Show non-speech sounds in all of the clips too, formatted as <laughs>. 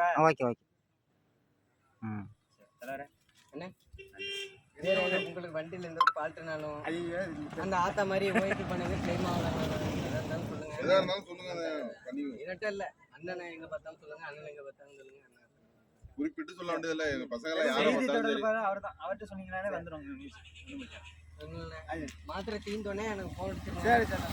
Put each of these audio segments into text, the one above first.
ஓகேவா? Okay okay. ம். தலைவரே வேற என்ன உங்களுக்கு வண்டியில எந்த ஒரு ஐயோ அந்த ஆத்தா மாதிரி முயற்சி பண்ணது கிளைம் ஆகலாம் சொல்லுங்க. இதட்ட இல்ல. அண்ணனை எங்க பார்த்தாலும் சொல்லுங்க அண்ணன் எங்க பார்த்தாலும் சொல்லுங்க குறிப்பிட்டு சொல்ல வேண்டியதில்ல. எங்க பசங்க செய்தி தொடர்பாக அவர் தான் அவர்கிட்ட சொன்னீங்கனாலே இல்ல. மாத்திரை தீந்தோடனே எனக்கு போன் அடிச்சிருங்க சரி சரி.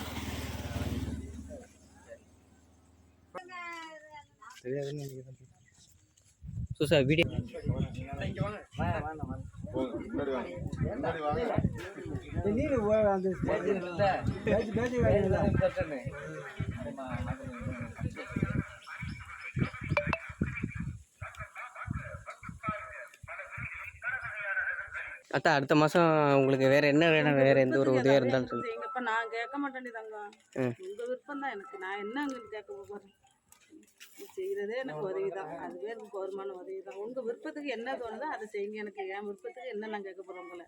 ஸோ சார் வீடியோ அத்தா அடுத்த மாசம் உங்களுக்கு வேற என்ன வேணும்? வேற எந்த ஒரு உதவியா இருந்தாலும் சொல்லுங்க நான் கேட்க மாட்டேன்டி தங்கம். ம். உங்க விருப்பம் தான் எனக்கு. நான் என்ன கேட்க போறேன்? நீ செய்யறதே எனக்கு உதவி தான் அதுவே எனக்கு கௌரவமான உதவி தான் உங்க விருப்பத்துக்கு என்ன தோணுதோ அதை செய்யுங்க எனக்கு என் விருப்பத்துக்கு என்ன நான் கேட்க போறேன் போல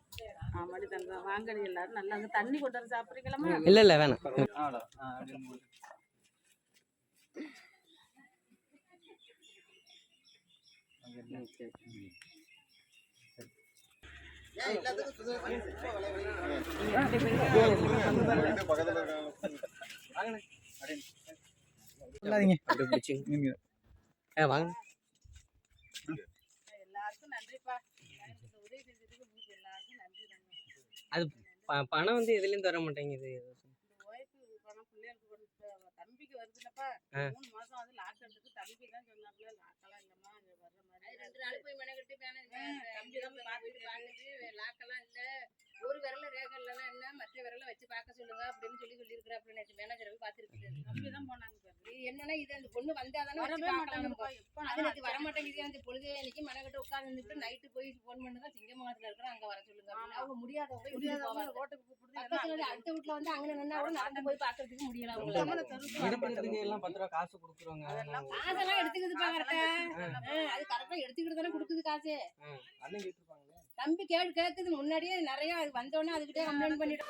ஆமாடி தங்கம் வாங்கடி எல்லாரும் நல்லா அங்க தண்ணி கொண்டு வந்து சாப்பிட்றீங்களாமா இல்ல இல்ல வேணாம் பக்கத்துல இருக்காங்க <laughs> உங்களுக்கு எல்லாருக்கும் நன்றி தங்கம் அது ப- பணம் வந்து எதுலேருந்து வர மாட்டேங்குது? இந்த ஓய்வு பணம் பிள்ளைகளுக்கு கொடுத்த தம்பிக்கு வருதுல்லப்பா ஆ. மூணு மாசம் வந்து லாக்டவுனுக்கு தம்பி தான் சொன்னாப்புல லாக்கெல்லாம் இல்லம்மா அங்க வர்ற மாதிரி. ரெண்டு நாள் போய் மெனக்கட்டு தம்பி தான் பார்த்துட்டு பார்த்துட்டு லாக்கெல்லாம் இல்ல. ஒரு விரல ரேகை இல்லைன்னா என்ன மற்ற விரல வச்சு பார்க்க சொல்லுங்க அப்படின்னு சொல்லி சொல்லியிருக்கிறாப்புல நேற்று மேனேஜர் போய் பார்த்துருக்கு தம்பி தான் போனாங்க பாரு. இது என்னன்னா இது அந்த பொண்ணு வந்தாதானே அது வர மாட்டேங்குது அந்த பொழுது இன்னைக்கு மெனக்கட்டு உட்கார்ந்துட்டு நைட்டு போய் ஃபோன் பண்ணுங்க சிங்கமாகத்துல இருக்கிற அங்க வர சொல்லுங்க. அவங்க முடியாதவங்க அடுத்த வீட்டுல வந்து அங்க நின்னா கூட நடந்து போய் பாக்குறதுக்கு முடியல இருக்கிறதுக்கு எல்லாம் பத்து ரூபா காசு கொடுக்குறோங்க காசெல்லாம் எடுத்துக்குதுப்பா கரெக்டா அது கரெக்டா எடுத்துக்கிட்டு தானே கொடுக்குது காசு. தம்பி கேடு கேக்குது முன்னாடியே நிறைய அது வந்தோடனே அதுக்கிட்டே கம்ப்ளைண்ட் பண்ணிட்டு